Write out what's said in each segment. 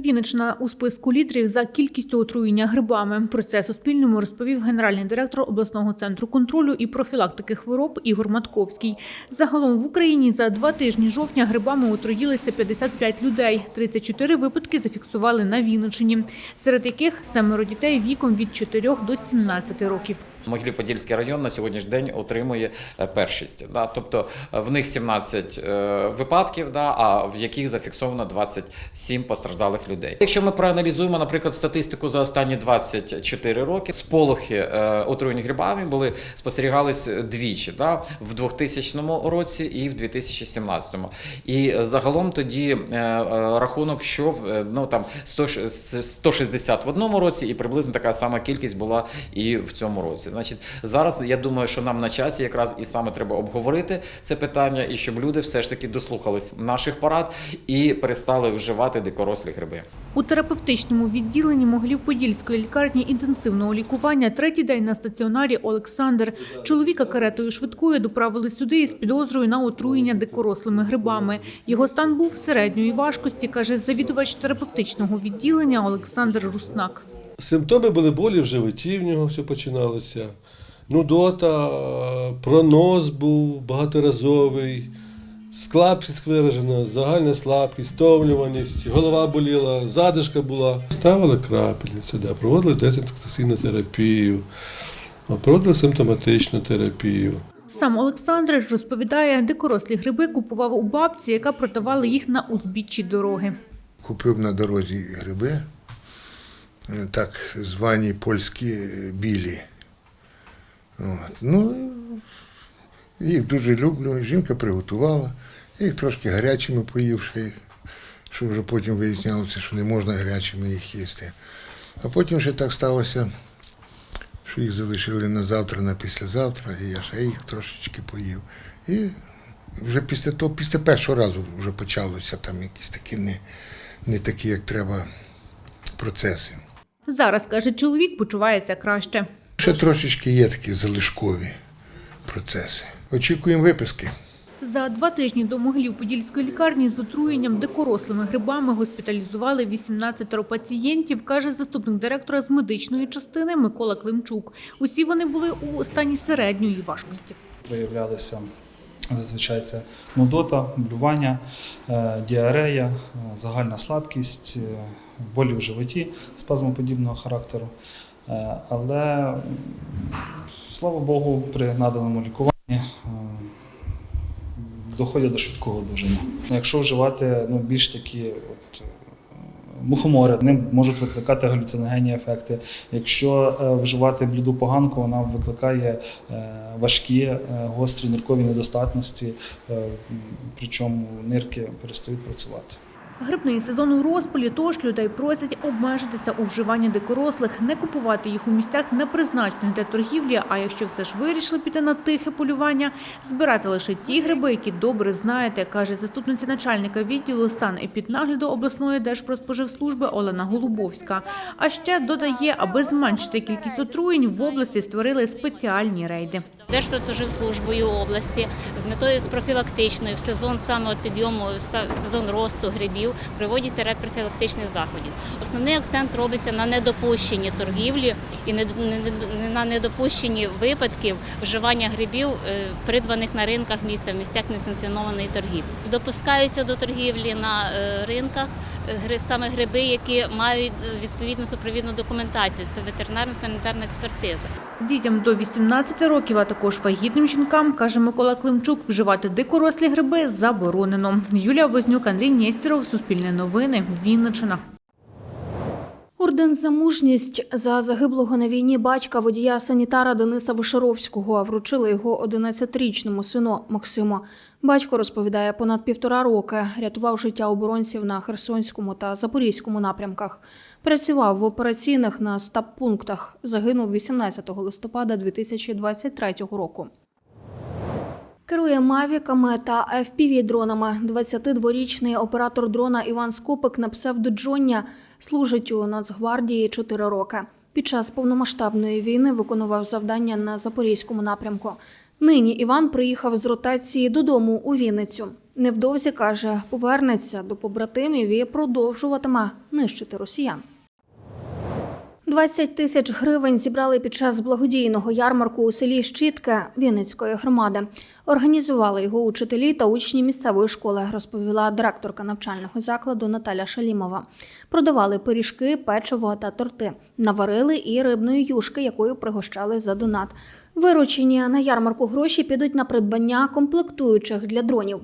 Вінниччина у списку лідерів за кількістю отруєння грибами. Про це Суспільному розповів генеральний директор обласного центру контролю і профілактики хвороб Ігор Матковський. Загалом в Україні за два тижні жовтня грибами отруїлися 55 людей. 34 випадки зафіксували на Вінниччині, серед яких семеро дітей віком від 4 до 17 років. Могилів-Подільський район на сьогоднішній день отримує е, першість. Да? Тобто е, в них 17 е, випадків, да? а в яких зафіксовано 27 постраждалих людей. Якщо ми проаналізуємо, наприклад, статистику за останні 24 роки, сполохи отруєння грибами були спостерігались двічі да? в 2000 році і в 2017. І загалом тоді рахунок, що ну там 100, 160 в одному році, і приблизно така сама кількість була і в цьому році. Значить, зараз я думаю, що нам на часі якраз і саме треба обговорити це питання, і щоб люди все ж таки дослухались наших порад і перестали вживати дикорослі гриби. У терапевтичному відділенні Могилів-Подільської лікарні інтенсивного лікування третій день на стаціонарі Олександр. Чоловіка каретою швидкою доправили сюди із підозрою на отруєння дикорослими грибами. Його стан був середньої важкості, каже завідувач терапевтичного відділення Олександр Руснак. Симптоми були болі в животі, в нього все починалося. Нудота, пронос був багаторазовий, слабкість виражена, загальна слабкість, стомлюваність, голова боліла, задишка була. Ставили крапельниці, да, проводили дезінфекційну терапію, проводили симптоматичну терапію. Сам Олександр розповідає, дикорослі гриби купував у бабці, яка продавала їх на узбіччі дороги. Купив на дорозі гриби, е, так звані польські е, білі. От. Ну, їх дуже люблю. Жінка приготувала, їх трошки гарячими поївши, що вже потім вияснялося, що не можна гарячими їх їсти. А потім ще так сталося, що їх залишили на завтра, на післязавтра, і я ще їх трошечки поїв. І вже після того, після першого разу вже почалося там якісь такі не, не такі, як треба, процеси. Зараз, каже чоловік, почувається краще. Ще трошечки є такі залишкові процеси. Очікуємо виписки. За два тижні до Могилів-Подільської лікарні з отруєнням дикорослими грибами госпіталізували 18 пацієнтів, каже заступник директора з медичної частини Микола Климчук. Усі вони були у стані середньої важкості. проявлялися зазвичай це нудота, блювання, е, діарея, е, загальна слабкість, е, болі в животі спазмоподібного характеру. Е, Але, слава Богу, при наданому лікуванні е, доходять до швидкого одужання. Якщо вживати ну, більш такі от, е, мухомори, вони можуть викликати галюциногенні ефекти. Якщо вживати бліду поганку, вона викликає важкі гострі ниркові недостатності, причому нирки перестають працювати. Грибний сезон у розпалі, тож людей просять обмежитися у вживанні дикорослих, не купувати їх у місцях, не призначених для торгівлі, а якщо все ж вирішили піти на тихе полювання, збирати лише ті гриби, які добре знаєте, каже заступниця начальника відділу санепіднагляду обласної держпродспоживслужби Олена Голубовська. А ще додає, аби зменшити кількість отруєнь, в області створили спеціальні рейди. Держпродспоживслужбою області з метою з профілактичною в сезон саме підйому в сезон росту грибів проводяться ряд профілактичних заходів. Основний акцент робиться на недопущенні торгівлі і на недопущенні випадків вживання грибів, е, придбаних на ринках місця, в місцях несанкціонованої торгівлі. Допускаються до торгівлі на е, ринках саме гриби, які мають е, відповідну супровідну документацію. Це ветеринарно-санітарна експертиза. Дітям до 18 років, а також вагітним жінкам, каже Микола Климчук, вживати дикорослі гриби заборонено. Юлія Вознюк, Андрій Нєстєров, Суспільне новини, Вінниччина. Орден за мужність за загиблого на війні батька водія санітара Дениса Вишеровського вручили його 11-річному сину Максиму. Батько розповідає, понад півтора роки рятував життя оборонців на Херсонському та Запорізькому напрямках. Працював в операційних на стаб-пунктах. Загинув 18 листопада 2023 року. Керує мавіками та fpv дронами 22-річний оператор дрона Іван Скопик на псевдо Джоння служить у Нацгвардії 4 роки. Під час повномасштабної війни виконував завдання на запорізькому напрямку. Нині Іван приїхав з ротації додому у Вінницю. Невдовзі каже, повернеться до побратимів і продовжуватиме нищити росіян. 20 тисяч гривень зібрали під час благодійного ярмарку у селі Щітке Вінницької громади. Організували його учителі та учні місцевої школи, розповіла директорка навчального закладу Наталя Шалімова. Продавали пиріжки, печиво та торти. Наварили і рибної юшки, якою пригощали за донат. Виручені на ярмарку гроші підуть на придбання комплектуючих для дронів.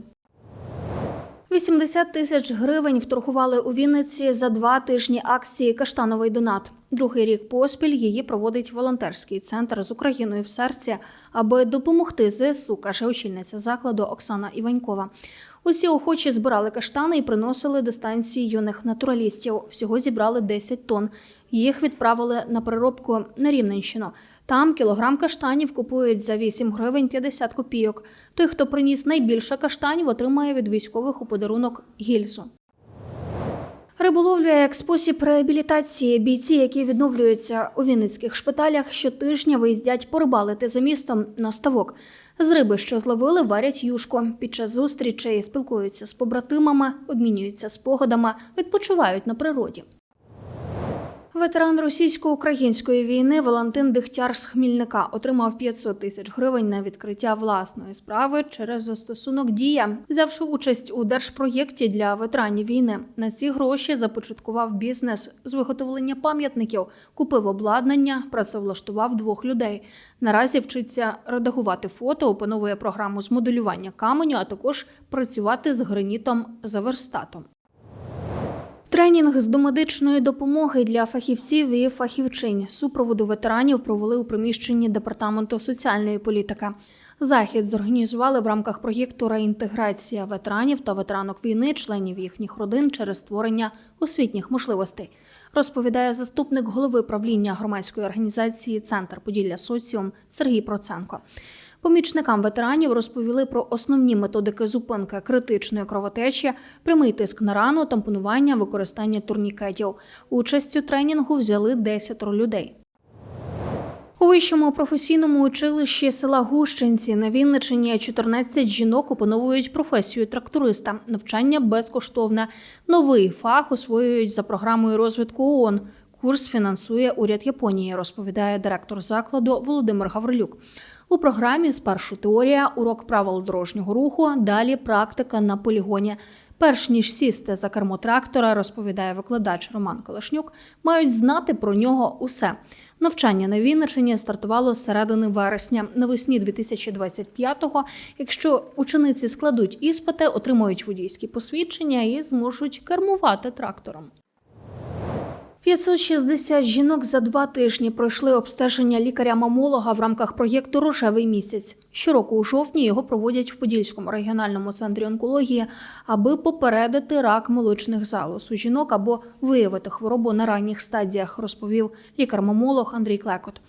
80 тисяч гривень вторгували у Вінниці за два тижні акції Каштановий донат. Другий рік поспіль її проводить волонтерський центр з Україною в серці, аби допомогти ЗСУ, каже очільниця закладу Оксана Іванькова. Усі охочі збирали каштани і приносили до станції юних натуралістів. Всього зібрали 10 тонн. Їх відправили на переробку на Рівненщину. Там кілограм каштанів купують за 8 гривень 50 копійок. Той, хто приніс найбільше каштанів, отримає від військових у подарунок гільзу. Риболовля як спосіб реабілітації бійці, які відновлюються у вінницьких шпиталях, щотижня виїздять порибалити за містом на ставок. З риби, що зловили, варять юшку. Під час зустрічей спілкуються з побратимами, обмінюються спогадами, відпочивають на природі. Ветеран російсько-української війни Валентин Дихтяр з Хмільника отримав 500 тисяч гривень на відкриття власної справи через застосунок Дія, взявши участь у держпроєкті для ветеранів війни. На ці гроші започаткував бізнес з виготовлення пам'ятників, купив обладнання, працевлаштував двох людей. Наразі вчиться редагувати фото, опановує програму з моделювання каменю, а також працювати з гранітом за верстатом. Тренінг з домедичної допомоги для фахівців і фахівчинь супроводу ветеранів провели у приміщенні департаменту соціальної політики. Захід зорганізували в рамках проєкту Реінтеграція ветеранів та ветеранок війни, членів їхніх родин через створення освітніх можливостей. Розповідає заступник голови правління громадської організації Центр Поділля Соціум Сергій Проценко. Помічникам ветеранів розповіли про основні методики зупинки критичної кровотечі, прямий тиск на рану, тампонування, використання турнікетів. Участь у тренінгу взяли 10 людей. У вищому професійному училищі села Гущинці на Вінничині 14 жінок опановують професію тракториста. Навчання безкоштовне. Новий фах освоюють за програмою розвитку ООН. Курс фінансує уряд Японії, розповідає директор закладу Володимир Гаврилюк. У програмі спершу теорія, урок правил дорожнього руху, далі практика на полігоні. Перш ніж сісти за кермо трактора, розповідає викладач Роман Колешнюк, мають знати про нього усе. Навчання на Вінничині стартувало з середини вересня. Навесні 2025-го, якщо учениці складуть іспити, отримують водійські посвідчення і зможуть кермувати трактором. 560 жінок за два тижні пройшли обстеження лікаря-мамолога в рамках проєкту Рожевий місяць. Щороку у жовтні його проводять в Подільському регіональному центрі онкології, аби попередити рак молочних залоз у жінок або виявити хворобу на ранніх стадіях, розповів лікар-мамолог Андрій Клекот.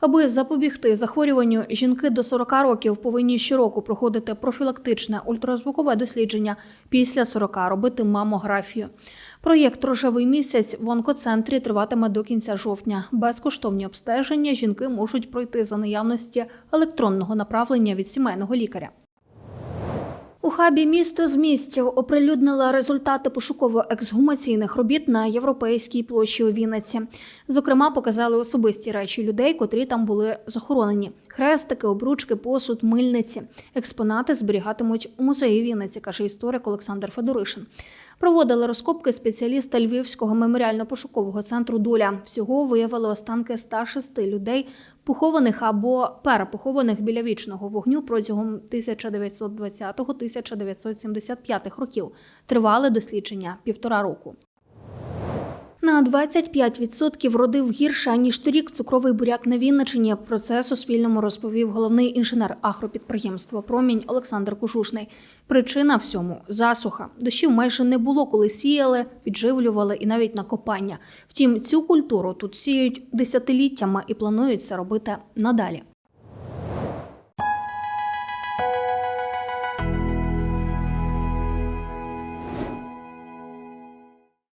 Аби запобігти захворюванню, жінки до 40 років повинні щороку проходити профілактичне ультразвукове дослідження. Після 40 робити мамографію. Проєкт Рожевий місяць в онкоцентрі триватиме до кінця жовтня. Безкоштовні обстеження жінки можуть пройти за наявності електронного направлення від сімейного лікаря. У хабі місто з місців оприлюднила результати пошуково-ексгумаційних робіт на європейській площі у Вінниці. Зокрема, показали особисті речі людей, котрі там були захоронені: хрестики, обручки, посуд, мильниці. Експонати зберігатимуть у музеї Вінниці, каже історик Олександр Федоришин. Проводили розкопки спеціаліста Львівського меморіально-пошукового центру Доля. Всього виявили останки 106 людей, похованих або перепохованих біля вічного вогню протягом 1920-1975 років. Тривали дослідження півтора року. На 25% родив гірше ніж торік цукровий буряк на Вінничині. Про це Суспільному розповів головний інженер агропідприємства Промінь Олександр Кушушний. Причина всьому засуха. Дощів майже не було, коли сіяли, підживлювали і навіть на копання. Втім, цю культуру тут сіють десятиліттями і планують це робити надалі.